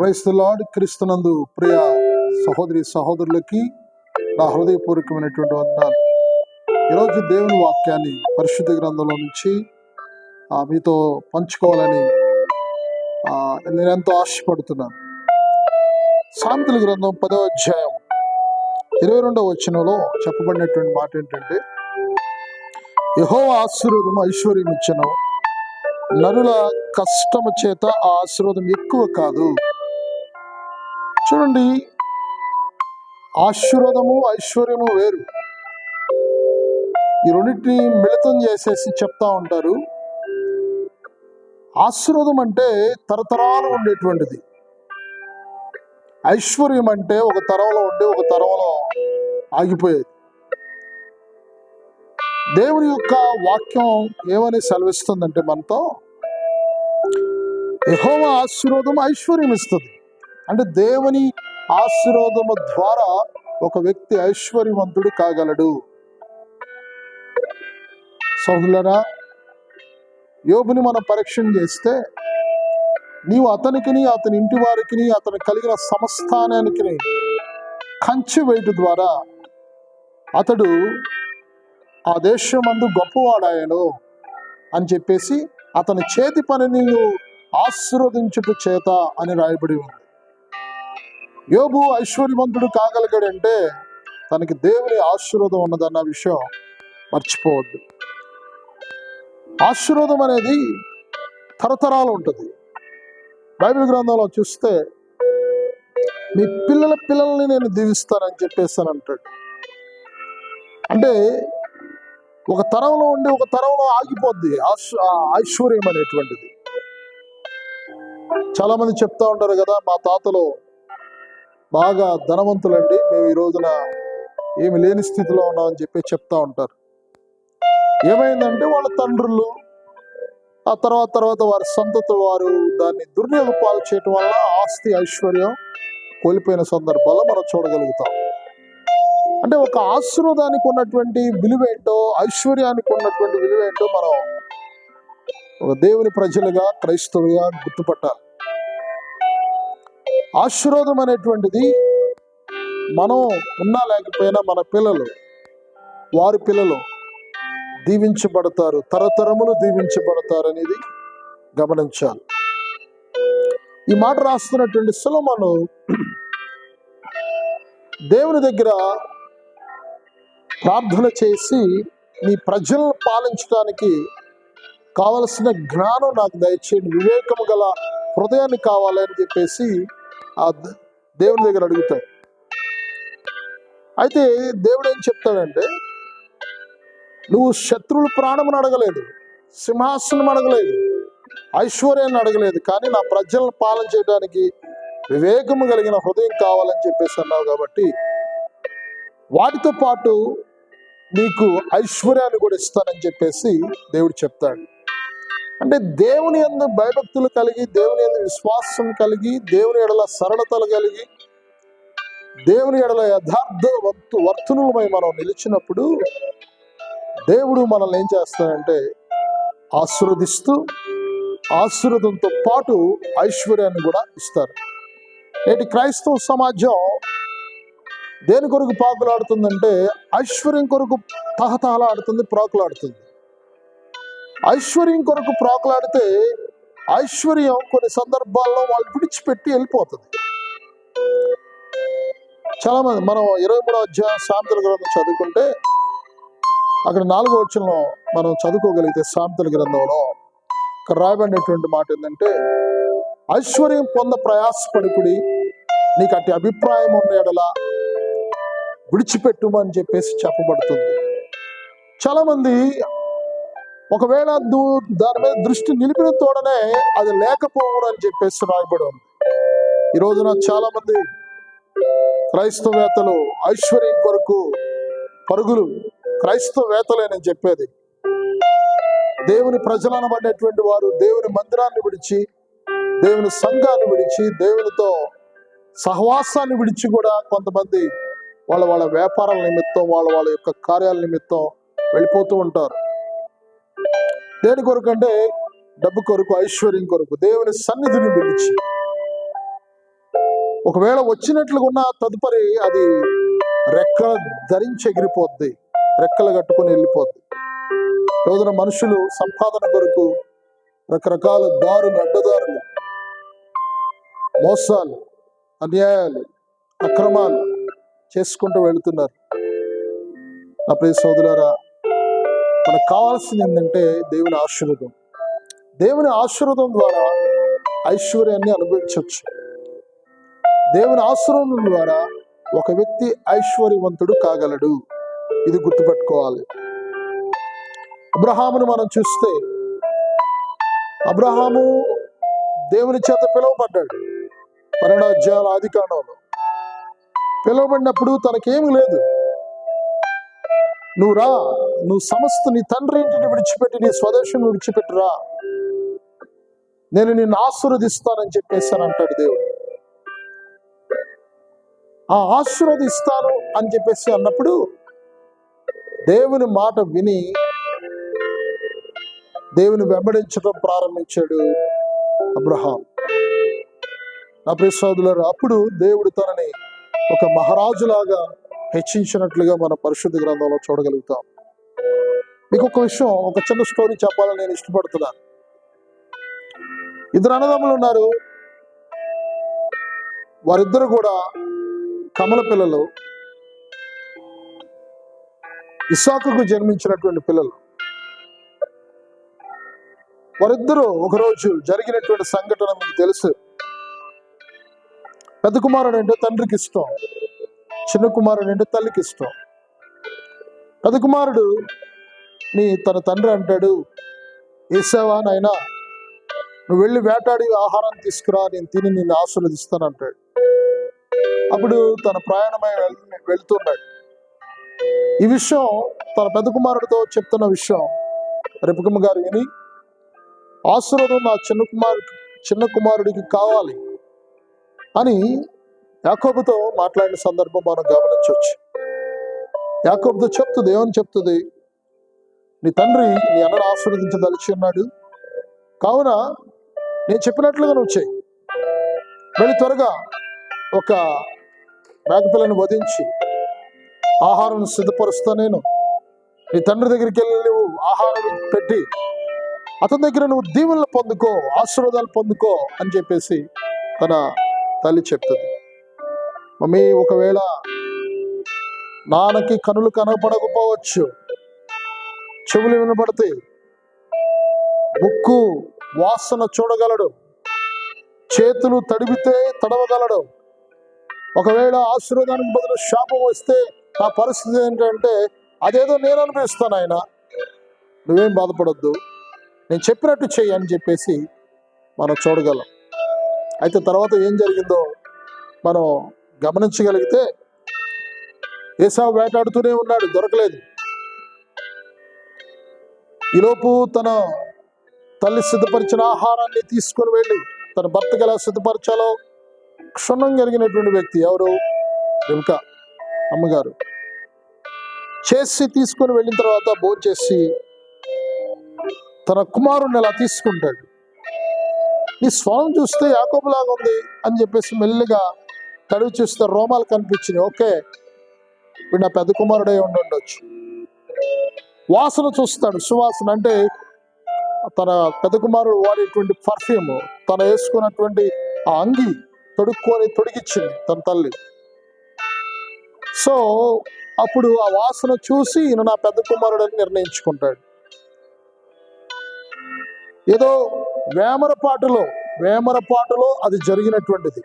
క్రైస్తలాడ్ క్రీస్తునందు ప్రియ సహోదరి సహోదరులకి నా హృదయపూర్వకమైనటువంటి వందనాలు. ఈరోజు దేవుని వాక్యాన్ని పరిశుద్ధ గ్రంథంలో నుంచి మీతో పంచుకోవాలని నేను ఎంతో ఆశపడుతున్నాను. సాంతుల గ్రంథం పదవ అధ్యాయం ఇరవై రెండవ వచనంలో చెప్పబడినటువంటి మాట ఏంటంటే యహో ఆశీర్వదం ఐశ్వర్యం ఇచ్చను నరుల కష్టము చేత ఆ ఆశీర్వాదం ఎక్కువ కాదు. చూడండి. ఆశీర్వాదము ఐశ్వర్యము వేరు. ఈ రెండింటిని మిళితం చేసేసి చెప్తా ఉంటారు. ఆశీర్వాదం అంటే తరతరాలు ఉండేటువంటిది. ఐశ్వర్యం అంటే ఒక తరంలో ఉండి ఒక తరంలో ఆగిపోయేది. దేవుని యొక్క వాక్యం ఏమని సెలవిస్తుందంటే మనతో యహోవ ఆశీర్వాదం ఐశ్వర్యం ఇస్తుంది. అంటే దేవుని ఆశీర్వాదము ద్వారా ఒక వ్యక్తి ఐశ్వర్యవంతుడు కాగలడు. సహులరా యోగుని మనం పరీక్షణ చేస్తే నీవు అతనికిని అతని ఇంటి వారికి అతను కలిగిన సంస్థానానికి కంచి వేయట ద్వారా అతడు ఆ దేశం అందు గొప్పవాడాయను అని చెప్పేసి అతని చేతి పనిని ఆశీర్వదించుట చేత అని రాయబడి ఉంది. యోబు ఐశ్వర్యవంతుడు కాగలిగాడంటే తనకి దేవుని ఆశీర్వాదం ఉన్నదన్న విషయం మర్చిపోవద్దు. ఆశీర్వాదం అనేది తరతరాలు ఉంటుంది. బైబిల్ గ్రంథంలో చూస్తే మీ పిల్లల పిల్లల్ని నేను దీవిస్తానని చెప్పేస్తాను అంటాడు. అంటే ఒక తరంలో ఉండి ఒక తరంలో ఆగిపోద్ది ఆ ఐశ్వర్యం అనేటువంటిది. చాలా మంది చెప్తా ఉంటారు కదా మా తాతలు బాగా ధనవంతులండి. మేము ఈ రోజున ఏమి లేని స్థితిలో ఉన్నామని చెప్పి చెప్తా ఉంటారు. ఏమైందంటే వాళ్ళ తండ్రులు ఆ తర్వాత తర్వాత వారి సంతతులు వారు దాన్ని దుర్వినియోగపాలు చేయటం వల్ల ఆస్తి ఐశ్వర్యం కోల్పోయిన సందర్భాల్లో మనం చూడగలుగుతాం. అంటే ఒక ఆశీర్వాదానికి ఉన్నటువంటి విలువేంటో ఐశ్వర్యానికి ఉన్నటువంటి విలువేంటో మనం ఒక దేవుని ప్రజలుగా క్రైస్తవులుగా గుర్తుపట్టాలి. ఆశీర్వాదం అనేటువంటిది మనం ఉన్నా లేకపోయినా మన పిల్లలు వారి పిల్లలు దీవించబడతారు తరతరములు దీవించబడతారు అనేది గమనించాలి. ఈ మాట రాస్తున్నటువంటి సులమను దేవుని దగ్గర ప్రార్థన చేసి నీ ప్రజలను పాలించడానికి కావలసిన జ్ఞానం నాకు దయచేయండి. వివేకము గల హృదయాన్ని కావాలని చెప్పేసి ఆ దేవుని దగ్గర అడుగుతాడు. అయితే దేవుడు ఏం చెప్తాడంటే నువ్వు శత్రువుల ప్రాణమును అడగలేదు సింహాసనం అడగలేదు ఐశ్వర్యాన్ని అడగలేదు కానీ నా ప్రజలను పాలన చేయడానికి వివేకము కలిగిన హృదయం కావాలని చెప్పేసి అన్నావు కాబట్టి వాటితో పాటు నీకు ఐశ్వర్యాన్ని కూడా ఇస్తానని చెప్పేసి దేవుడు చెప్తాడు. అంటే దేవుని యందు భయభక్తులు కలిగి దేవుని యందు విశ్వాసం కలిగి దేవుని ఎడల సరళతలు కలిగి దేవుని ఎడల యథార్థ వర్తు వర్తునులమై మనం నిలిచినప్పుడు దేవుడు మనల్ని ఏం చేస్తాడంటే ఆశీర్వదిస్తూ ఆశీర్వదంతో పాటు ఐశ్వర్యాన్ని కూడా ఇస్తారు. నేటి క్రైస్తవ సమాజం దేని కొరకు పాకులాడుతుందంటే ఐశ్వర్యం కొరకు తహతహలాడుతుంది ప్రాకులాడుతుంది. ఐశ్వర్యం కొరకు ప్రాకులాడితే ఐశ్వర్యం కొన్ని సందర్భాల్లో వాళ్ళు విడిచిపెట్టి వెళ్ళిపోతుంది. చాలా మంది మనం ఇరవై మూడో అధ్యాయం సామెతల గ్రంథం చదువుకుంటే అక్కడ నాలుగో వచ్చంలో మనం చదువుకోగలిగితే సామెతల గ్రంథంలో ఇక్కడ రాయబడినటువంటి మాట ఏంటంటే ఐశ్వర్యం పొంద ప్రయాసపడుకుడి నీకు అట్టి అభిప్రాయం ఉన్న ఎడల విడిచిపెట్టుమని చెప్పేసి చెప్పబడుతుంది. చాలామంది ఒకవేళ దాని మీద దృష్టి నిలిపిన తోడనే అది లేకపోవడం అని చెప్పేసి రాయబడి ఉంది. ఈ రోజున చాలా మంది క్రైస్తవేత్తలు ఐశ్వర్యం కొరకు పరుగులు క్రైస్తవేత్తలే చెప్పేది. దేవుని ప్రజలు వారు దేవుని మందిరాన్ని విడిచి దేవుని సంఘాన్ని విడిచి దేవునితో సహవాసాన్ని విడిచి కూడా కొంతమంది వాళ్ళ వాళ్ళ వ్యాపారాల నిమిత్తం వాళ్ళ వాళ్ళ యొక్క కార్యాల నిమిత్తం వెళ్ళిపోతూ ఉంటారు. దేని కొరకు అంటే డబ్బు కొరకు ఐశ్వర్యం కొరకు దేవుని సన్నిధిని పిలిచి ఒకవేళ వచ్చినట్లుగా ఉన్న తదుపరి అది రెక్కలు ధరించి ఎగిరిపోద్ది రెక్కలు కట్టుకొని వెళ్ళిపోద్ది. రోజున మనుషులు సంపాదన కొరకు రకరకాల దారులు అడ్డదారులు మోసాలు అన్యాయాలు అక్రమాలు చేసుకుంటూ వెళుతున్నారు. నా ప్రియ సోదరులారా మనకు కావాల్సింది ఏంటంటే దేవుని ఆశీర్వాదం. దేవుని ఆశీర్వాదం ద్వారా ఐశ్వర్యాన్ని అనుభవించవచ్చు. దేవుని ఆశీర్వాదం ద్వారా ఒక వ్యక్తి ఐశ్వర్యవంతుడు కాగలడు. ఇది గుర్తుపెట్టుకోవాలి. అబ్రహామును మనం చూస్తే అబ్రహాము దేవుని చేత పిలువబడ్డాడు. పన్నెండాధ్యాయుల ఆది కాండంలో. పిలువబడినప్పుడు తనకేమీ లేదు. నువ్వు రా. నువ్వు సమస్త నీ తండ్రి ఇంటిని విడిచిపెట్టి నీ స్వదేశం విడిచిపెట్టి రా. నేను నిన్ను ఆశీర్వదిస్తానని చెప్పేసి అని అంటాడు దేవుడు. ఆ ఆశీర్వదిస్తాను అని చెప్పేసి అన్నప్పుడు దేవుని మాట విని దేవుని వెంబడించడం ప్రారంభించాడు అబ్రహాం. నా ప్రసాదులారు అప్పుడు దేవుడు తనని ఒక మహారాజులాగా హెచ్చించినట్లుగా మన పరిశుద్ధ గ్రంథంలో చూడగలుగుతాం. మీకు ఒక విషయం ఒక చిన్న స్టోరీ చెప్పాలని నేను ఇష్టపడుతున్నాను ఇద్దరు అన్నదమ్ములు ఉన్నారు. వారిద్దరు కూడా కమల పిల్లలు. ఇసాకుకు జన్మించినటువంటి పిల్లలు. వారిద్దరూ ఒకరోజు జరిగినటువంటి సంఘటన మీకు తెలుసు. పెద్ద కుమారుడు అంటే తండ్రికి ఇష్టం. చిన్న కుమారుడు అంటే తల్లికి ఇష్టం. పెద్ద కుమారుడు నీ తన తండ్రి అంటాడు వేసావా నాయనా నువ్వు వెళ్ళి వేటాడి ఆహారం తీసుకురా నేను తిని నిన్ను ఆశీర్వదిస్తాను అంటాడు. అప్పుడు తన ప్రయాణమై వెళ్తున్నాడు. ఈ విషయం తన పెద్ద కుమారుడితో చెప్తున్న విషయం రిపకమ్మ గారు విని ఆశీర్వాదం నా చిన్న కుమారు చిన్న కుమారుడికి కావాలి అని యాకోబుతో మాట్లాడిన సందర్భం మనం గమనించవచ్చు. యాకోబుతో చెప్తుంది ఏమని చెప్తుంది? నీ తండ్రి నీ అన్నను ఆశీర్వదించదలిచి ఉన్నాడు. కావున నేను చెప్పినట్లుగా నువ్వు చేయి వెళ్ళి త్వరగా ఒక మేకపిల్లని వధించి ఆహారం సిద్ధపరుస్తా నేను. నీ తండ్రి దగ్గరికి వెళ్ళి నువ్వు ఆహారం పెట్టి అతని దగ్గర నువ్వు దీవెనలు పొందుకో ఆశీర్వాదాలు పొందుకో అని చెప్పేసి తన తల్లి చెప్తుంది. మమ్మీ ఒకవేళ నాన్నకి కనులు కనపడకపోవచ్చు చెవులు వినపడతాయి ముక్కు వాసన చూడగలడు చేతులు తడిపితే తడవగలడు. ఒకవేళ ఆశీర్వాదానికి బదులు శాపం వస్తే నా పరిస్థితి ఏంటంటే అదేదో నేను అనిపిస్తాను ఆయన. నువ్వేం బాధపడొద్దు. నేను చెప్పినట్టు చెయ్యి అని చెప్పేసి మనం చూడగలం. అయితే తర్వాత ఏం జరిగిందో మనం గమనించగలిగితే ఏసావు వేటాడుతూనే ఉన్నాడు దొరకలేదు. ఈలోపు తన తల్లి సిద్ధపరిచిన ఆహారాన్ని తీసుకొని వెళ్ళి తన భర్తకి ఎలా సిద్ధపరచాలో క్షుణ్ణం కలిగినటువంటి వ్యక్తి ఎవరు? రిమ్కా అమ్మగారు. చేసి తీసుకొని వెళ్ళిన తర్వాత భోంచేసి తన కుమారుణ్ణి అలా తీసుకుంటాడు? ఈ స్వరం చూస్తే యాకోబులాగా ఉంది అని చెప్పేసి మెల్లిగా తడివి చూస్తే రోమాలు కనిపించినాయి. ఓకే. వీడు నా పెద్ద కుమారుడే ఉండి ఉండొచ్చు వాసన చూస్తాడు. సువాసన అంటే తన పెద్ద కుమారుడు వాడేటువంటి పర్ఫ్యూమ్ తను వేసుకున్నటువంటి ఆ అంగి తొడుక్కొని తొడిగిచ్చింది తన తల్లి. సో అప్పుడు ఆ వాసన చూసి ఈయన నా పెద్ద కుమారుడు అని నిర్ణయించుకుంటాడు. ఏదో వేమరపాటులో వేమరపాటులో అది జరిగినటువంటిది.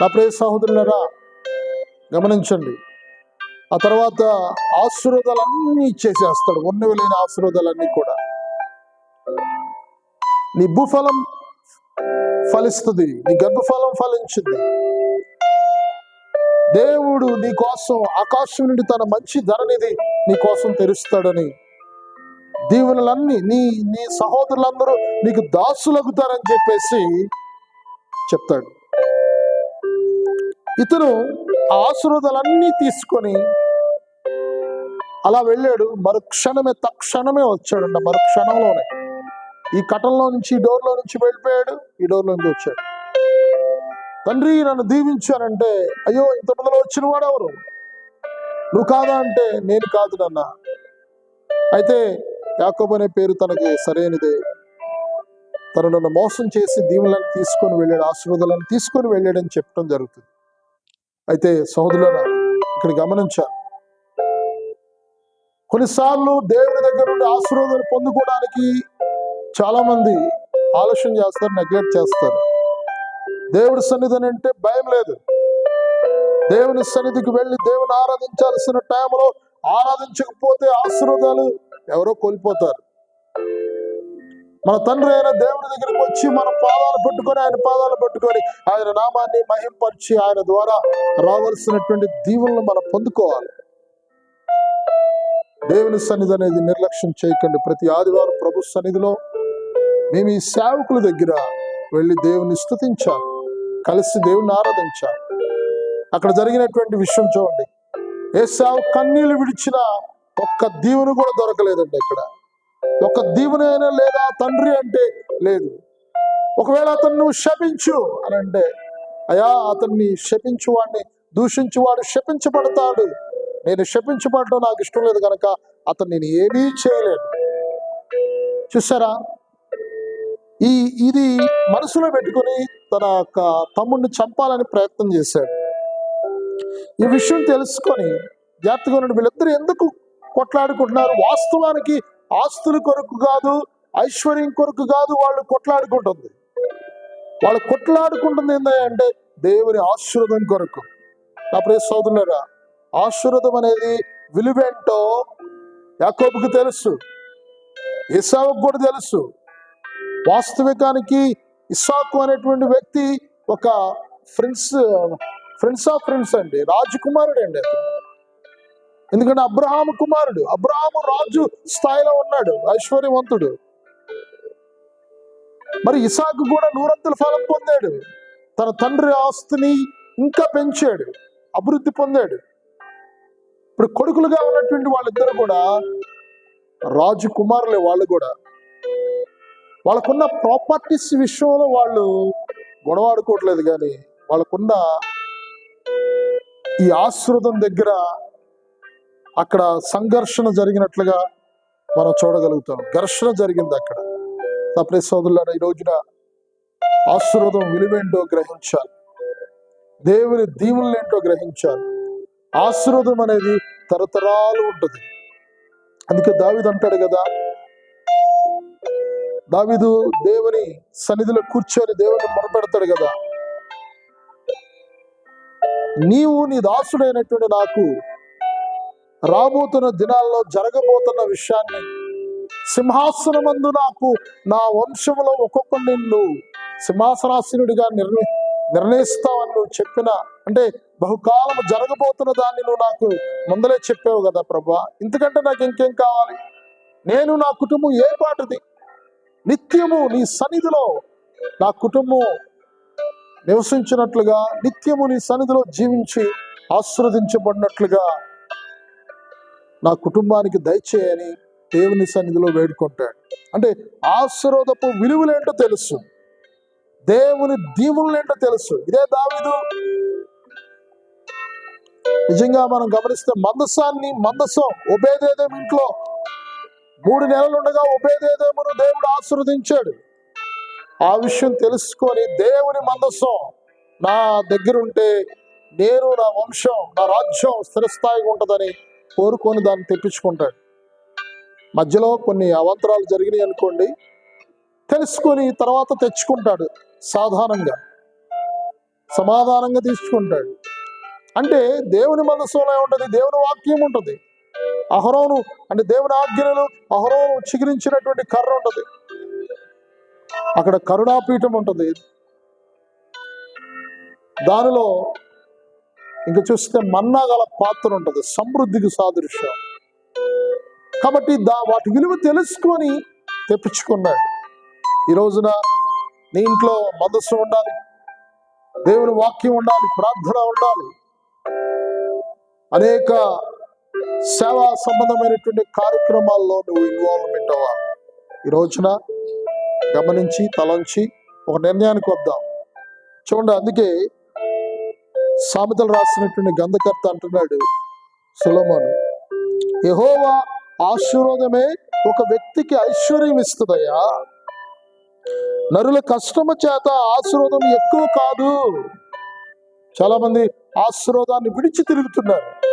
నా ప్రియ సహోదరులరా గమనించండి. ఆ తర్వాత ఆశీర్వాదాలన్నీ ఇచ్చేసేస్తాడు ఉన్నవి లేని ఆశీర్వాదాలన్నీ కూడా. నీ భూఫలం ఫలిస్తుంది. నీ గర్భఫలం ఫలించింది. దేవుడు నీ కోసం ఆకాశం నుండి తన మంచి ధరనిది నీ కోసం తెరుస్తాడని దీవెనలన్నీ నీ నీ సహోదరులందరూ నీకు దాసులగుతారని చెప్పేసి చెప్తాడు. ఇతను ఆశ్రుతలన్నీ తీసుకొని అలా వెళ్ళాడు. మరుక్షణమే తక్షణమే వచ్చాడంట మరుక్షణంలోనే. ఈ కటంలో నుంచి ఈ డోర్లో నుంచి వెళ్ళిపోయాడు ఈ డోర్లో నుంచి వచ్చాడు. తండ్రి నన్ను దీవించానంటే అయ్యో ఇంత ముందులో వచ్చిన వాడు ఎవరు నువ్వు కాదా అంటే నేను కాదు నాన్న. అయితే యాకోబ్ అనే పేరు తనకి సరైనదే. తను నన్ను మోసం చేసి దీవులను తీసుకొని వెళ్ళాడు ఆశీర్వాదాలను తీసుకొని వెళ్ళాడని చెప్పడం జరుగుతుంది. అయితే సోదరుల ఇక్కడ గమనించాను కొన్నిసార్లు దేవుని దగ్గర నుండి ఆశీర్వాదాలు పొందుకోవడానికి చాలా మంది ఆలస్యం చేస్తారు నెగ్లెక్ట్ చేస్తారు. దేవుడి సన్నిధిని అంటే భయం లేదు. దేవుని సన్నిధికి వెళ్ళి దేవుని ఆరాధించాల్సిన టైంలో ఆరాధించకపోతే ఆశీర్వాదాలు ఎవరో కోల్పోతారు. మన తండ్రి అయిన దేవుడి దగ్గరికి వచ్చి మన పాదాలు పెట్టుకొని ఆయన పాదాలు పెట్టుకొని ఆయన నామాన్ని మహింపరిచి ఆయన ద్వారా రావాల్సినటువంటి దీవులను మనం పొందుకోవాలి. దేవుని సన్నిధి అనేది నిర్లక్ష్యం చేయకండి. ప్రతి ఆదివారం ప్రభు సన్నిధిలో మేము ఈ సేవకుల దగ్గర వెళ్ళి దేవుని స్థుతించాలి కలిసి దేవుని ఆరాధించాలి. అక్కడ జరిగినటువంటి విషయం చూడండి. ఏ సేవ కన్నీళ్ళు విడిచిన ఒక్క దీవుని కూడా దొరకలేదండి ఇక్కడ ఒక దీవునైనా లేదా తండ్రి అంటే లేదు. ఒకవేళ అతను నువ్వు శపించు అని అంటే అయా అతన్ని శపించువాడిని దూషించువాడు దూషించు శపించబడతాడు. నేను శపించబడడం నాకు ఇష్టం లేదు కనుక అతను నేను ఏమీ చేయలేను. చూసారా? ఈ ఇది మనసులో పెట్టుకొని తన యొక్క తమ్ముడిని చంపాలని ప్రయత్నం చేశాడు. ఈ విషయం తెలుసుకొని జాగ్రత్తగా ఉన్నాడు వీళ్ళిద్దరు ఎందుకు కొట్లాడుకుంటున్నారు? వాస్తవానికి ఆస్తుల కొరకు కాదు ఐశ్వర్యం కొరకు కాదు వాళ్ళు కొట్లాడుకుంటుంది. వాళ్ళు కొట్లాడుకుంటుంది ఏంటంటే దేవుని ఆశీర్వదం కొరకు. నా ప్రియ సోదరులరా ఆశీర్వదం అనేది విలువేంటో యాకోబుకి తెలుసు ఇసావుకు కూడా తెలుసు. వాస్తవికానికి ఇసాకు అనేటువంటి వ్యక్తి ఒక ఫ్రెండ్స్ ఫ్రెండ్స్ ఆఫ్ ఫ్రెండ్స్ అండి రాజకుమారుడు అండి అతను. ఎందుకంటే అబ్రహాము కుమారుడు అబ్రహాము రాజు స్థాయిలో ఉన్నాడు ఐశ్వర్యవంతుడు. మరి ఇసాకు కూడా నూరంతుల ఫలం పొందాడు. తన తండ్రి ఆస్తిని ఇంకా పెంచాడు అభివృద్ధి పొందాడు. ఇప్పుడు కొడుకులుగా ఉన్నటువంటి వాళ్ళిద్దరు కూడా రాజు కుమారులే వాళ్ళు కూడా. వాళ్ళకున్న ప్రాపర్టీస్ విషయంలో వాళ్ళు గొడవాడుకోవట్లేదు కానీ వాళ్ళకున్న ఈ ఆశ్రుతం దగ్గర అక్కడ సంఘర్షణ జరిగినట్లుగా మనం చూడగలుగుతాం. ఘర్షణ జరిగింది అక్కడ. తప్పని సోదరులను ఈ రోజున ఆశీర్వాదం విలువేంటో గ్రహించాలి. దేవుని దీవులనేంటో గ్రహించాలి. ఆశీర్వాదం అనేది తరతరాలు ఉంటుంది. అందుకే దావిదు అంటాడు కదా దావిదు దేవుని సన్నిధిలో కూర్చొని దేవుని మొరపెడతాడు కదా. నీవు నీ దాసుడైనటువంటి నాకు రాబోతున్న దినాల్లో జరగబోతున్న విషయాన్ని సింహాసనమందు నాకు నా వంశంలో ఒక్కొక్క నిన్ను సింహాసనాసీనుడిగా నిర్ణ నిర్ణయిస్తావని నువ్వు చెప్పిన అంటే బహుకాలం జరగబోతున్న దాన్ని నువ్వు నాకు ముందలే చెప్పావు కదా ప్రభా. ఇంతకంటే నాకు ఇంకేం కావాలి? నేను నా కుటుంబం ఏ పాటది? నిత్యము నీ సన్నిధిలో నా కుటుంబం నివసించినట్లుగా నిత్యము నీ సన్నిధిలో జీవించి ఆస్వాదించబడినట్లుగా నా కుటుంబానికి దయచేయని దేవుని సన్నిధిలో వేడుకుంటాడు. అంటే ఆశీర్వాదపు విలువలేంటో తెలుసు. దేవుని దీవులేంటో తెలుసు. ఇదే దావిదు. నిజంగా మనం గమనిస్తే మందసాన్ని మందసం ఉభయదేదేం ఇంట్లో మూడు నెలలు ఉండగా ఉభయదేదేమును దేవుడు ఆశీర్వదించాడు. ఆ విషయం తెలుసుకొని దేవుని మందసం నా దగ్గర ఉంటే నేను నా వంశం నా రాజ్యం స్థిరస్థాయిగా ఉంటుందని కోరుకొని దాన్ని తెప్పించుకుంటాడు. మధ్యలో కొన్ని అవంతరాలు జరిగినాయి అనుకోండి తెలుసుకొని తర్వాత తెచ్చుకుంటాడు సాధారణంగా. సమాధానంగా తీసుకుంటాడు. అంటే దేవుని మనసులో ఉంటుంది దేవుని వాక్యం ఉంటుంది. అహరోను అంటే దేవుని ఆజ్ఞలు అహరోను చిగురించినటువంటి కర్ర ఉంటుంది. అక్కడ కరుణాపీఠం ఉంటుంది. దానిలో ఇంక చూస్తే మన్నా గల పాత్ర ఉంటుంది సమృద్ధికి సాదృశ్యం. కాబట్టి దా వాటి విలువ తెలుసుకొని తెప్పించుకున్నాడు. ఈ రోజున నీ ఇంట్లో మనస్సు ఉండాలి దేవుని వాక్యం ఉండాలి ప్రార్థన ఉండాలి. అనేక సేవా సంబంధమైనటువంటి కార్యక్రమాల్లో నువ్వు ఇన్వాల్వ్మెంట్ అవ్వాలి ఈ రోజున గమనించి తలంచి ఒక నిర్ణయానికి వద్దాం. చూడండి అందుకే సామెతలు రాసినటువంటి గంధకర్త అంటున్నాడు సులమను. యహోవా ఆశీర్వాదమే ఒక వ్యక్తికి ఐశ్వర్యం ఇస్తుందయ్యా. నరుల కష్టము చేత ఆశీర్వాదం ఎక్కువ కాదు. చాలా మంది ఆశీర్వాదాన్ని విడిచి తిరుగుతున్నారు.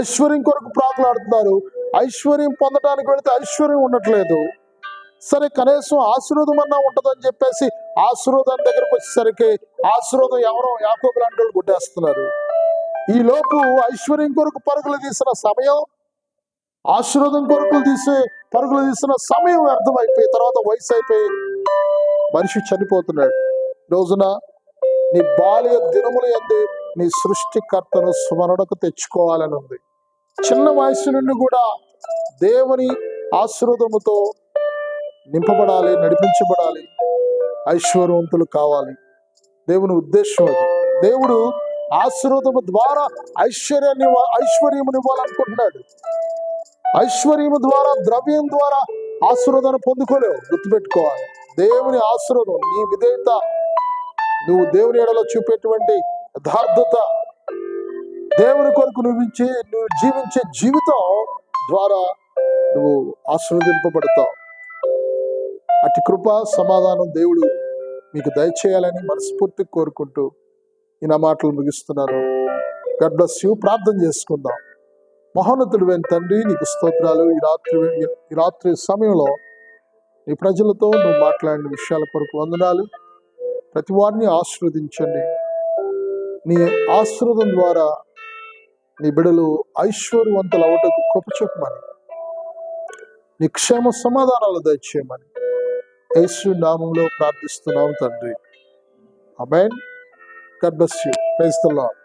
ఐశ్వర్యం కొరకు ప్రాకులాడుతున్నారు ఐశ్వర్యం పొందడానికి వెళితే ఐశ్వర్యం ఉండట్లేదు. సరే కనీసం ఆశీర్వాదం అన్నా ఉంటుందని చెప్పేసి ఆశీర్వాదం దగ్గరకు వచ్చేసరికి ఆశీర్వాదం ఎవరో యాకోబు లాంటి వాళ్ళు గుడ్డేస్తున్నారు ఈ లోపు ఐశ్వర్యం కొరకు పరుగులు తీసిన సమయం ఆశీర్వాదం కొరకు తీసే పరుగులు తీసిన సమయం అర్థమైపోయి తర్వాత వయసు అయిపోయి మనిషి చనిపోతున్నాడు. రోజున నీ బాల్య దినములు ఎందు నీ సృష్టికర్తను స్మరణకు తెచ్చుకోవాలని ఉంది. చిన్న వయసు నుండి కూడా దేవుని ఆశీర్వాదముతో నింపబడాలి నడిపించబడాలి ఐశ్వర్యవంతులు కావాలి. దేవుని ఉద్దేశం అది. దేవుడు ఆశీర్వదము ద్వారా ఐశ్వర్యాన్ని ఐశ్వర్యముని ఇవ్వాలనుకుంటున్నాడు. ఐశ్వర్యము ద్వారా ద్రవ్యం ద్వారా ఆశీర్వాదాన్ని పొందుకోలేవు. గుర్తుపెట్టుకోవాలి. దేవుని ఆశీర్వాదం నీ విధేయత నువ్వు దేవుని ఎడలో చూపేటువంటి యథార్థత దేవుని కొరకు నువ్వు నువ్వు జీవించే జీవితం ద్వారా నువ్వు ఆశీర్వదింపబడతావు. అటు కృప సమాధానం దేవుడు మీకు దయచేయాలని మనస్ఫూర్తి కోరుకుంటూ ఈ నా మాటలు ముగిస్తున్నాను. గడ్ బ్లస్ యూ ప్రార్థన చేసుకుందాం. మహోన్నతుడు తండ్రి నీకు స్తోత్రాలు. ఈ రాత్రి ఈ రాత్రి సమయంలో నీ ప్రజలతో నువ్వు మాట్లాడిన విషయాల కొరకు వందనాలు. ప్రతి వారిని ఆశీర్వదించండి. నీ ఆశీర్వదం ద్వారా నీ బిడలు ఐశ్వర్యవంతులు అవటకు కృప చెప్పమని నీ క్షేమ సమాధానాలు దయచేయమని. యేసు నామంలో ప్రార్థిస్తున్నాం తండ్రి amen God bless you praise the Lord